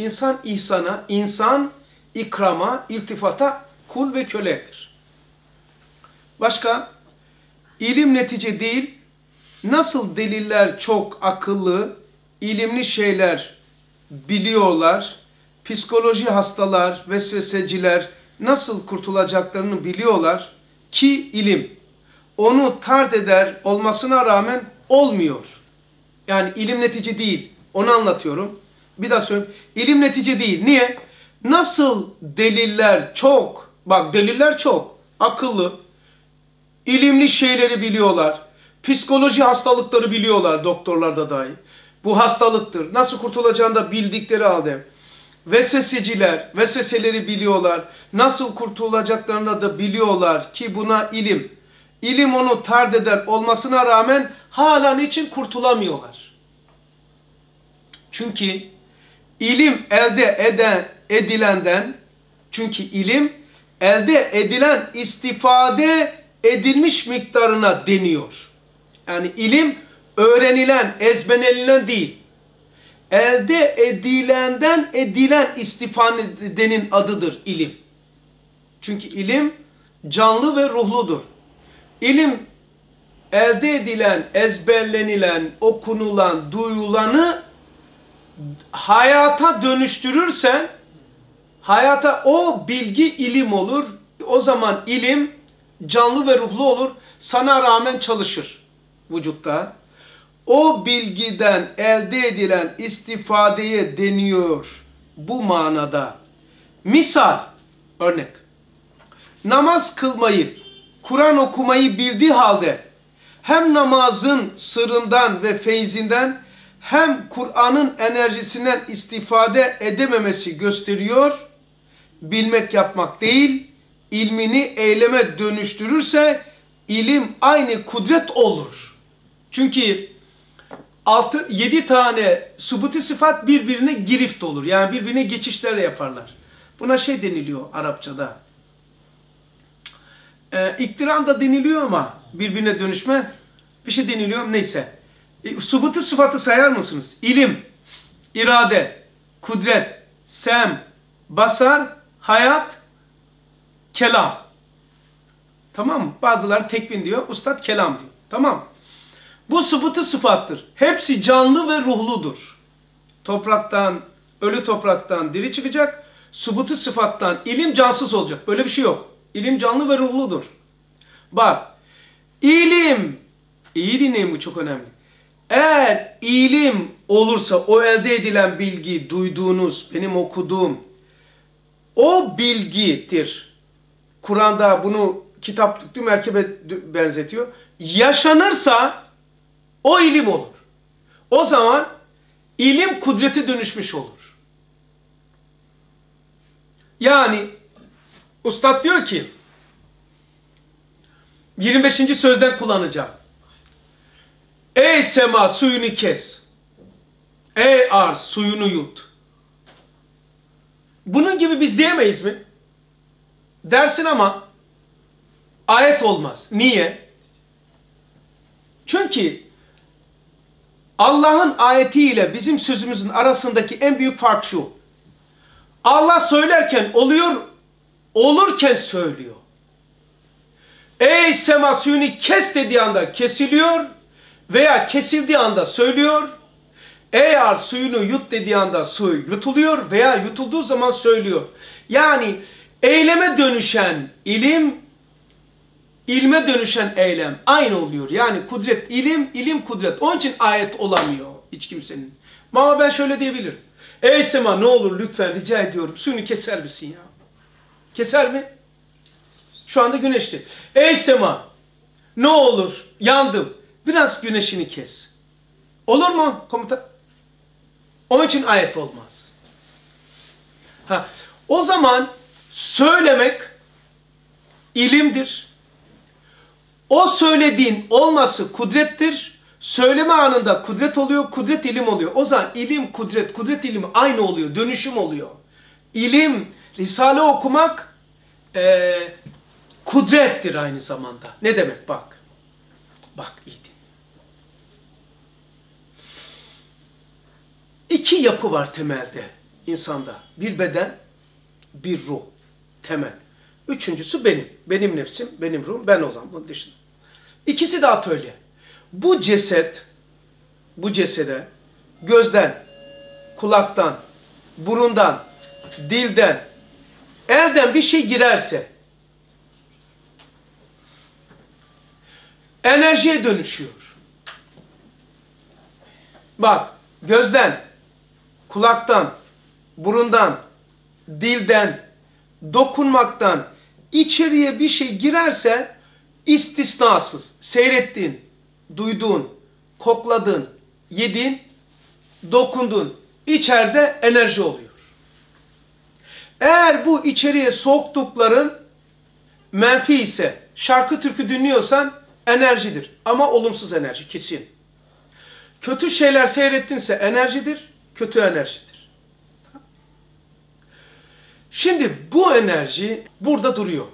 İnsan ihsana, insan ikrama, iltifata kul ve köledir. Başka? İlim netice değil, nasıl deliller çok akıllı, ilimli şeyler biliyorlar, psikoloji hastalar, vesveseciler nasıl kurtulacaklarını biliyorlar ki ilim onu tard eder olmasına rağmen olmuyor. Yani ilim netice değil. Onu anlatıyorum. Bir daha söyleyeyim. İlim netice değil. Niye? Nasıl deliller çok, bak deliller çok, akıllı, ilimli şeyleri biliyorlar. Psikoloji hastalıkları biliyorlar doktorlar da dahi. Bu hastalıktır. Nasıl kurtulacağını da bildikleri halde. Vesveseciler, vesveseleri biliyorlar. Nasıl kurtulacaklarını da biliyorlar ki buna ilim. İlim onu tard eder olmasına rağmen hala niçin kurtulamıyorlar? Çünkü ilim elde eden, edilenden, çünkü ilim elde edilen istifade edilmiş miktarına deniyor. Yani ilim öğrenilen, ezbenelilen değil. Elde edilenden edilen istifadenin adıdır ilim. Çünkü ilim canlı ve ruhludur. İlim elde edilen, ezberlenilen, okunulan, duyulanı hayata dönüştürürsen hayata o bilgi ilim olur. O zaman ilim canlı ve ruhlu olur. Sana rağmen çalışır vücutta. O bilgiden elde edilen istifadeye deniyor bu manada. Misal, örnek. Namaz kılmayı, Kur'an okumayı bildiği halde hem namazın sırrından ve feyzinden hem Kur'an'ın enerjisinden istifade edememesi gösteriyor. Bilmek yapmak değil, ilmini eyleme dönüştürürse ilim aynı kudret olur. Çünkü 6 7 tane subuti sıfat birbirine girift olur. Yani birbirine geçişler yaparlar. Buna şey deniliyor Arapçada. Ee, iktiran da deniliyor ama birbirine dönüşme bir şey deniliyor neyse. E, sıfatı sayar mısınız? İlim, irade, kudret, sem, basar, hayat, kelam. Tamam mı? Bazıları tekvin diyor, ustad kelam diyor. Tamam Bu subutu sıfattır. Hepsi canlı ve ruhludur. Topraktan, ölü topraktan diri çıkacak. Subutu sıfattan ilim cansız olacak. Böyle bir şey yok. İlim canlı ve ruhludur. Bak, ilim, iyi dinleyin bu çok önemli. Eğer ilim olursa o elde edilen bilgi, duyduğunuz, benim okuduğum, o bilgidir. Kur'an'da bunu kitap tüktü merkebe benzetiyor. Yaşanırsa o ilim olur. O zaman ilim kudreti dönüşmüş olur. Yani Ustad diyor ki 25. sözden kullanacağım. Ey sema suyunu kes. Ey arz suyunu yut. Bunun gibi biz diyemeyiz mi? Dersin ama ayet olmaz. Niye? Çünkü Allah'ın ayetiyle bizim sözümüzün arasındaki en büyük fark şu. Allah söylerken oluyor, olurken söylüyor. Ey sema suyunu kes dediği anda kesiliyor veya kesildiği anda söylüyor. Eğer suyunu yut dediği anda su yutuluyor veya yutulduğu zaman söylüyor. Yani eyleme dönüşen ilim, ilme dönüşen eylem aynı oluyor. Yani kudret ilim, ilim kudret. Onun için ayet olamıyor hiç kimsenin. Ama ben şöyle diyebilirim. Ey Sema ne olur lütfen rica ediyorum suyunu keser misin ya? Keser mi? Şu anda güneşti. Ey Sema ne olur yandım. Biraz güneşini kes. Olur mu komutan? Onun için ayet olmaz. Ha, o zaman söylemek ilimdir. O söylediğin olması kudrettir. Söyleme anında kudret oluyor, kudret ilim oluyor. O zaman ilim, kudret, kudret ilimi aynı oluyor, dönüşüm oluyor. İlim, Risale okumak e, kudrettir aynı zamanda. Ne demek bak. Bak iyi İki yapı var temelde insanda. Bir beden, bir ruh. Temel. Üçüncüsü benim. Benim nefsim, benim ruhum, ben olan bunun dışında. İkisi de atölye. Bu ceset, bu cesede gözden, kulaktan, burundan, dilden, elden bir şey girerse enerjiye dönüşüyor. Bak, gözden, kulaktan, burundan, dilden, dokunmaktan içeriye bir şey girerse istisnasız seyrettiğin, duyduğun, kokladın, yedin, dokundun içeride enerji oluyor. Eğer bu içeriye soktukların menfi ise şarkı türkü dinliyorsan enerjidir. Ama olumsuz enerji kesin. Kötü şeyler seyrettinse enerjidir, kötü enerjidir. Şimdi bu enerji burada duruyor.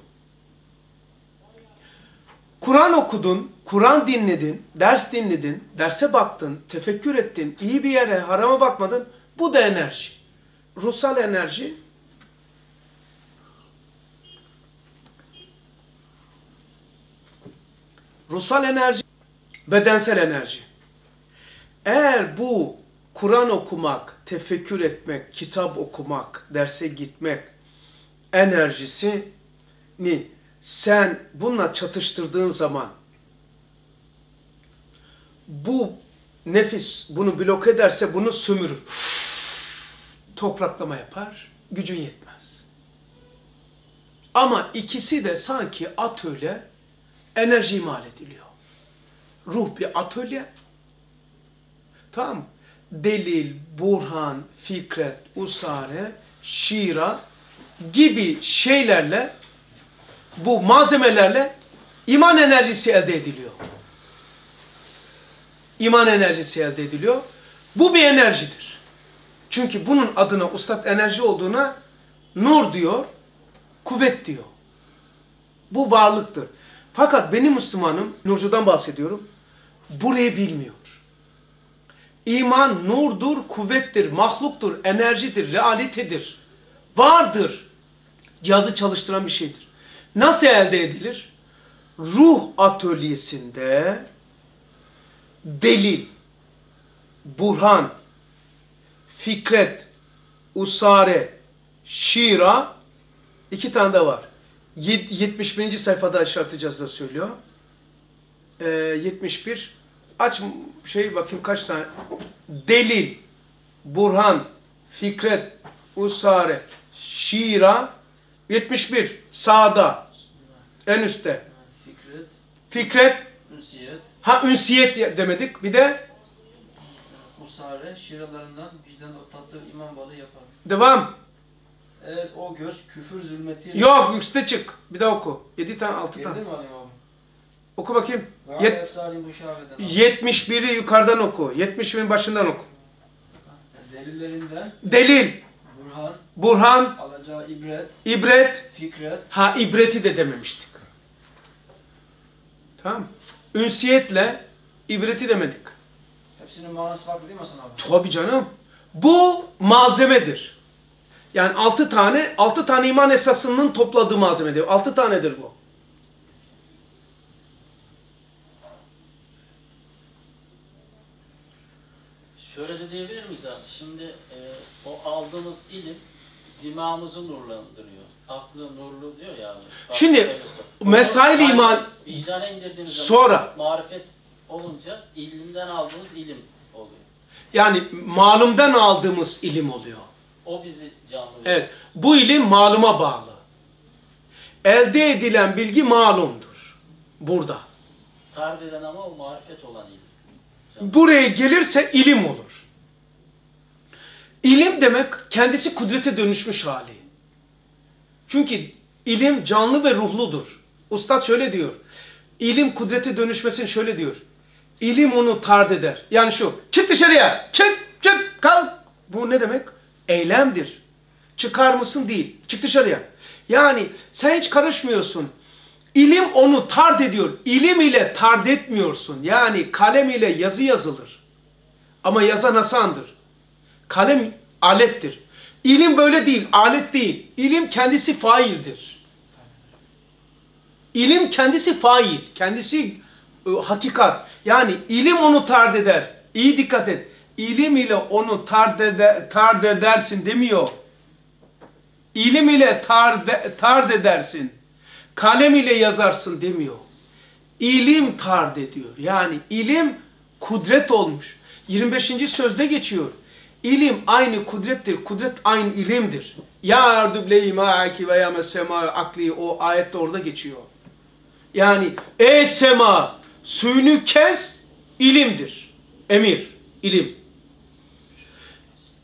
Kur'an okudun, Kur'an dinledin, ders dinledin, derse baktın, tefekkür ettin, iyi bir yere, harama bakmadın. Bu da enerji. Ruhsal enerji. Ruhsal enerji, bedensel enerji. Eğer bu Kur'an okumak, tefekkür etmek, kitap okumak, derse gitmek enerjisini sen bununla çatıştırdığın zaman bu nefis bunu blok ederse bunu sömürür. Topraklama yapar, gücün yetmez. Ama ikisi de sanki atölye enerji imal ediliyor. Ruh bir atölye. Tamam Delil, burhan, fikret, usare, şira gibi şeylerle bu malzemelerle iman enerjisi elde ediliyor. İman enerjisi elde ediliyor. Bu bir enerjidir. Çünkü bunun adına ustad enerji olduğuna nur diyor, kuvvet diyor. Bu varlıktır. Fakat benim Müslümanım, Nurcu'dan bahsediyorum, burayı bilmiyor. İman nurdur, kuvvettir, mahluktur, enerjidir, realitedir. Vardır. Cihazı çalıştıran bir şeydir. Nasıl elde edilir? Ruh atölyesinde delil, burhan, fikret, usare, şira iki tane de var. 71. sayfada işaretleyeceğiz da söylüyor. Ee, 71 aç şey bakayım kaç tane delil, burhan, fikret, usare, şira 71 sağda en üstte. Fikret, Fikret, ünsiyet, ha ünsiyet demedik. Bir de usare, şiralarından vicdan o tatlı iman balı yapar. devam. Eğer o göz küfür zulmetiyle... Yok üstte çık. Bir daha oku. 7 tane 6 tane. Girdin mi alayım abi? Oku bakayım. Yet- efsalim bu şahveden. 71'i yukarıdan oku. 70'in başından oku. Delillerinden Delil, burhan, burhan, alacağı ibret, ibret, fikret, ha ibreti de dememiştik. Tamam. Ünsiyetle ibreti demedik. hepsinin manası farklı değil mi Hasan abi? Tabii canım. Bu malzemedir. Yani altı tane, altı tane iman esasının topladığı malzemedir. Altı tanedir bu. Şöyle de diyebilir miyiz abi? Şimdi e, o aldığımız ilim dimağımızı nurlandırıyor. Aklı nurlu diyor ya abi. Bak, Şimdi, mesail iman- Vicdana indirdiğimiz zaman Sonra. marifet olunca ilimden aldığımız ilim oluyor. Yani malumdan aldığımız ilim oluyor. O bizi canlı veriyor. Evet. Bu ilim maluma bağlı. Elde edilen bilgi malumdur. Burada. Tard eden ama o marifet olan ilim. Buraya gelirse ilim olur. İlim demek kendisi kudrete dönüşmüş hali. Çünkü ilim canlı ve ruhludur. Ustad şöyle diyor. İlim kudrete dönüşmesini şöyle diyor. İlim onu tard eder. Yani şu. Çık dışarıya. Çık, çık, kalk. Bu ne demek? Eylemdir. Çıkar mısın değil. Çık dışarıya. Yani sen hiç karışmıyorsun. İlim onu tard ediyor. İlim ile tard etmiyorsun. Yani kalem ile yazı yazılır. Ama yazan Hasan'dır. Kalem alettir. İlim böyle değil, alet değil. İlim kendisi faildir. İlim kendisi fail, kendisi e, hakikat. Yani ilim onu tard eder. İyi dikkat et. İlim ile onu tard, ede, tard edersin demiyor. İlim ile tard, tard edersin. Kalem ile yazarsın demiyor. İlim tard ediyor. Yani ilim kudret olmuş. 25. sözde geçiyor. İlim aynı kudrettir. Kudret aynı ilimdir. Ya ardu bleyi ma'aki ve ya sema akli o ayette orada geçiyor. Yani ey sema suyunu kes ilimdir. Emir, ilim.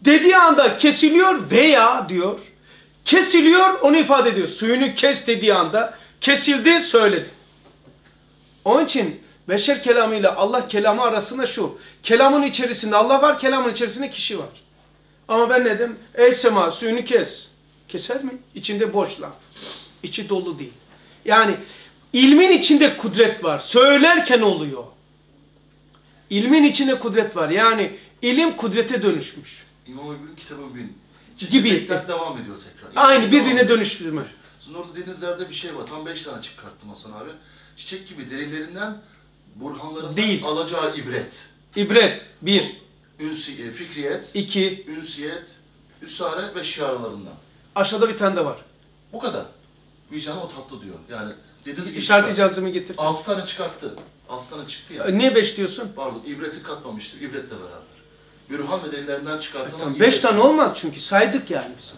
Dediği anda kesiliyor veya diyor. Kesiliyor onu ifade ediyor. Suyunu kes dediği anda kesildi söyledi. Onun için beşer kelamı ile Allah kelamı arasında şu. Kelamın içerisinde Allah var, kelamın içerisinde kişi var. Ama ben ne dedim? Ey sema suyunu kes. Keser mi? İçinde boş laf. İçi dolu değil. Yani ilmin içinde kudret var. Söylerken oluyor. İlmin içinde kudret var. Yani ilim kudrete dönüşmüş. İmam Ebu'nun kitabı bin. Gibi. Tekrar devam ediyor tekrar. Aynı birbirine dönüştürme. Sizin orada denizlerde bir şey var. Tam beş tane çıkarttım Hasan abi. Çiçek gibi delillerinden, burhanlarından Değil. alacağı ibret. İbret. Bir. Ünsi, e, fikriyet, iki. ünsiyet, üsare ve şiaralarından. Aşağıda bir tane de var. Bu kadar. Vicdanı o tatlı diyor. Yani dediğiniz gibi İşaret çıkar- icazımı getirsin. Altı tane çıkarttı. Altı tane çıktı ya. Niye beş diyorsun? Pardon, ibreti katmamıştır. İbretle beraber. Bürhan ve delillerinden çıkartılan Tamam, ibret- beş tane olmaz çünkü saydık yani biz.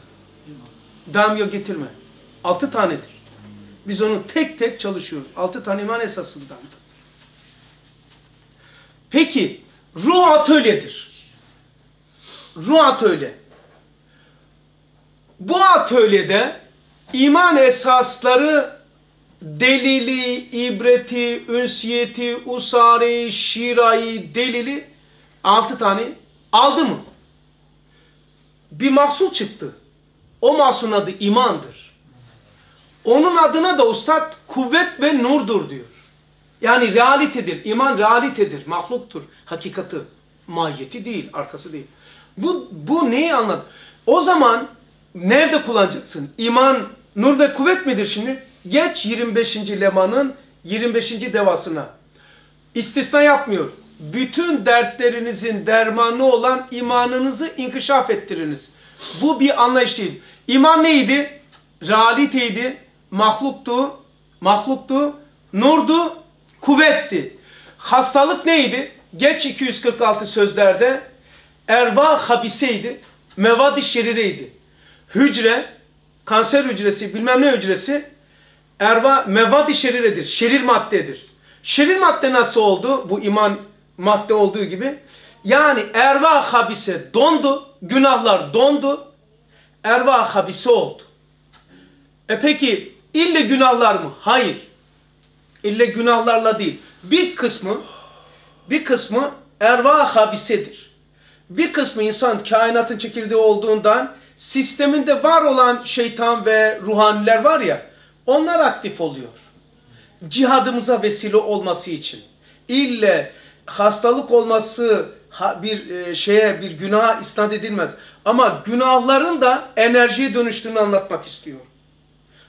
Damyo getirme. Altı tanedir. Biz onu tek tek çalışıyoruz. Altı tane iman esasından. Peki, ruh atölyedir. Ruh atölye. Bu atölyede iman esasları delili, ibreti, ünsiyeti, usari, şirayı, delili altı tane aldı mı? Bir mahsul çıktı. O mahsulun adı imandır. Onun adına da ustad kuvvet ve nurdur diyor. Yani realitedir. İman realitedir. Mahluktur. Hakikati. Mahiyeti değil. Arkası değil. Bu, bu neyi anlat? O zaman nerede kullanacaksın? İman, nur ve kuvvet midir şimdi? Geç 25. lemanın 25. devasına. İstisna yapmıyor. Bütün dertlerinizin dermanı olan imanınızı inkişaf ettiriniz. Bu bir anlayış değil. İman neydi? Realiteydi, mahluktu, mahluktu, nurdu, kuvvetti. Hastalık neydi? Geç 246 sözlerde erva habiseydi, mevad-ı şerireydi. Hücre, kanser hücresi, bilmem ne hücresi erva mevad-ı şeriredir, şerir maddedir. Şerir madde nasıl oldu? Bu iman madde olduğu gibi. Yani erva habise dondu, günahlar dondu, erva habise oldu. E peki ille günahlar mı? Hayır. İlle günahlarla değil. Bir kısmı bir kısmı erva habisedir. Bir kısmı insan kainatın çekirdeği olduğundan sisteminde var olan şeytan ve ruhaniler var ya onlar aktif oluyor. Cihadımıza vesile olması için. İlle hastalık olması bir e, şeye bir günaha isnat edilmez. Ama günahların da enerjiye dönüştüğünü anlatmak istiyor.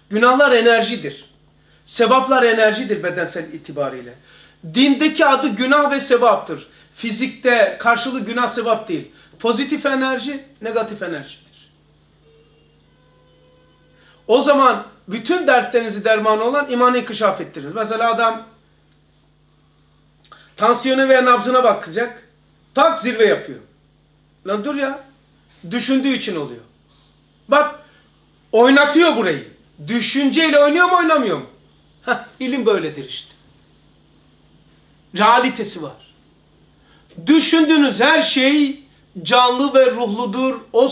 Günahlar enerjidir. Sevaplar enerjidir bedensel itibariyle. Dindeki adı günah ve sevaptır. Fizikte karşılığı günah sevap değil. Pozitif enerji, negatif enerjidir. O zaman bütün dertlerinizi dermanı olan imanı inkişaf ettirir. Mesela adam tansiyonu ve nabzına bakacak. Tak zirve yapıyor. Lan dur ya. Düşündüğü için oluyor. Bak oynatıyor burayı. Düşünceyle oynuyor mu oynamıyor mu? Heh, ilim böyledir işte. Realitesi var. Düşündüğünüz her şey canlı ve ruhludur. O